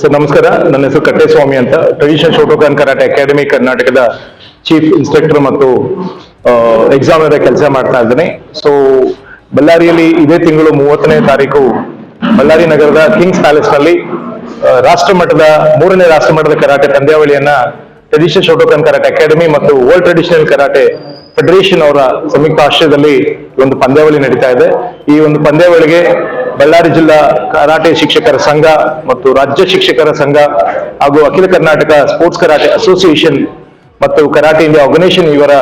Sir ನಮಸ್ಕಾರ. ನನ್ನ ಹೆಸರು ಕಟ್ಟೆಸ್ವಾಮಿ ಅಂತ. ಟ್ರೆಡಿಷನಲ್ ಶೋಟೋಕಾನ್ ಕರಾಟೆ ಅಕಾಡೆಮಿ ಕರ್ನಾಟಕದ ಚೀಫ್ ಇನ್ಸ್ಪೆಕ್ಟರ್ ಮತ್ತು ಎಕ್ಸಾಮ್ ಕೆಲಸ ಮಾಡ್ತಾ ಇದ್ದೀನಿ. ಸೊ ಬಳ್ಳಾರಿಯಲ್ಲಿ ಇದೇ ತಿಂಗಳು ಮೂವತ್ತನೇ ತಾರೀಕು ಬಳ್ಳಾರಿ ನಗರದ ಕಿಂಗ್ಸ್ ಪ್ಯಾಲೇಸ್ನಲ್ಲಿ ರಾಷ್ಟ್ರಮಟ್ಟದ ರಾಷ್ಟ್ರ ಮಟ್ಟದ ಮೂರನೇ ರಾಷ್ಟ್ರಮಟ್ಟದ ಕರಾಟೆ ಪಂದ್ಯಾವಳಿಯನ್ನ ಟ್ರೆಡಿಷನ್ ಶೋಟೋಕನ್ ಕರಾಟೆ ಅಕಾಡೆಮಿ ಮತ್ತು ವರ್ಲ್ಡ್ ಟ್ರೆಡಿಷನಲ್ ಕರಾಟೆ ಫೆಡರೇಷನ್ ಅವರ ಸಂಯುಕ್ತ ಆಶ್ರಯದಲ್ಲಿ ಒಂದು ಪಂದ್ಯಾವಳಿ ನಡೀತಾ ಇದೆ. ಈ ಒಂದು ಪಂದ್ಯಾವಳಿಗೆ ಬಳ್ಳಾರಿ ಜಿಲ್ಲಾ ಕರಾಟೆ ಶಿಕ್ಷಕರ ಸಂಘ ಮತ್ತು ರಾಜ್ಯ ಶಿಕ್ಷಕರ ಸಂಘ ಹಾಗೂ Akhila Karnataka sports karate association ಮತ್ತು ಕರಾಟೆ ಇಂಡಿಯಾ ಆರ್ಗನೈಸೇಷನ್ ಇವರ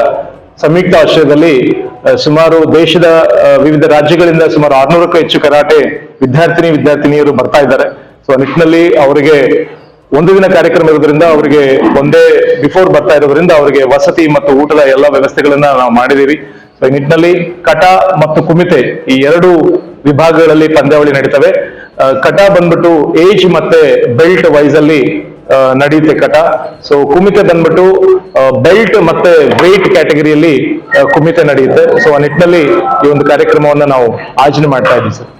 ಸಂಯುಕ್ತ ಆಶ್ರಯದಲ್ಲಿ ಸುಮಾರು ದೇಶದ ವಿವಿಧ ರಾಜ್ಯಗಳಿಂದ ಸುಮಾರು ಆರ್ನೂರಕ್ಕೂ ಹೆಚ್ಚು ಕರಾಟೆ ವಿದ್ಯಾರ್ಥಿನಿ, ವಿದ್ಯಾರ್ಥಿನಿಯರು ಬರ್ತಾ ಇದ್ದಾರೆ. ಸೊ ನಿಟ್ಟಿನಲ್ಲಿ ಅವರಿಗೆ ಒಂದು ದಿನ ಕಾರ್ಯಕ್ರಮ ಇರೋದ್ರಿಂದ ಅವರಿಗೆ ಒಂದೇ, ಬಿಫೋರ್ ಬರ್ತಾ ಇರೋದ್ರಿಂದ ಅವರಿಗೆ ವಸತಿ ಮತ್ತು ಊಟದ ಎಲ್ಲ ವ್ಯವಸ್ಥೆಗಳನ್ನ ನಾವು ಮಾಡಿದೀವಿ ಸೊ ಈ ನಿಟ್ಟಿನಲ್ಲಿ ಕಟ ಮತ್ತು ಕುಮಿತೆ ಈ ಎರಡು ವಿಭಾಗಗಳಲ್ಲಿ ಪಂದ್ಯಾವಳಿ ನಡೀತವೆ. ಕಟ ಬಂದ್ಬಿಟ್ಟು ಏಜ್ ಮತ್ತೆ ಬೆಲ್ಟ್ ವೈಸ್ ಅಲ್ಲಿ ನಡೆಯುತ್ತೆ ಕಟ. ಸೊ ಕುಮಿತೆ ಬಂದ್ಬಿಟ್ಟು ಬೆಲ್ಟ್ ಮತ್ತೆ ವೆಯ್ಟ್ ಕ್ಯಾಟಗರಿಯಲ್ಲಿ ಕುಮಿತೆ ನಡೆಯುತ್ತೆ. ಸೊ ಆ ನಿಟ್ಟಿನಲ್ಲಿ ಈ ಒಂದು ಕಾರ್ಯಕ್ರಮವನ್ನ ನಾವು ಆಯೋಜನೆ ಮಾಡ್ತಾ ಇದ್ದೀವಿ ಸರ್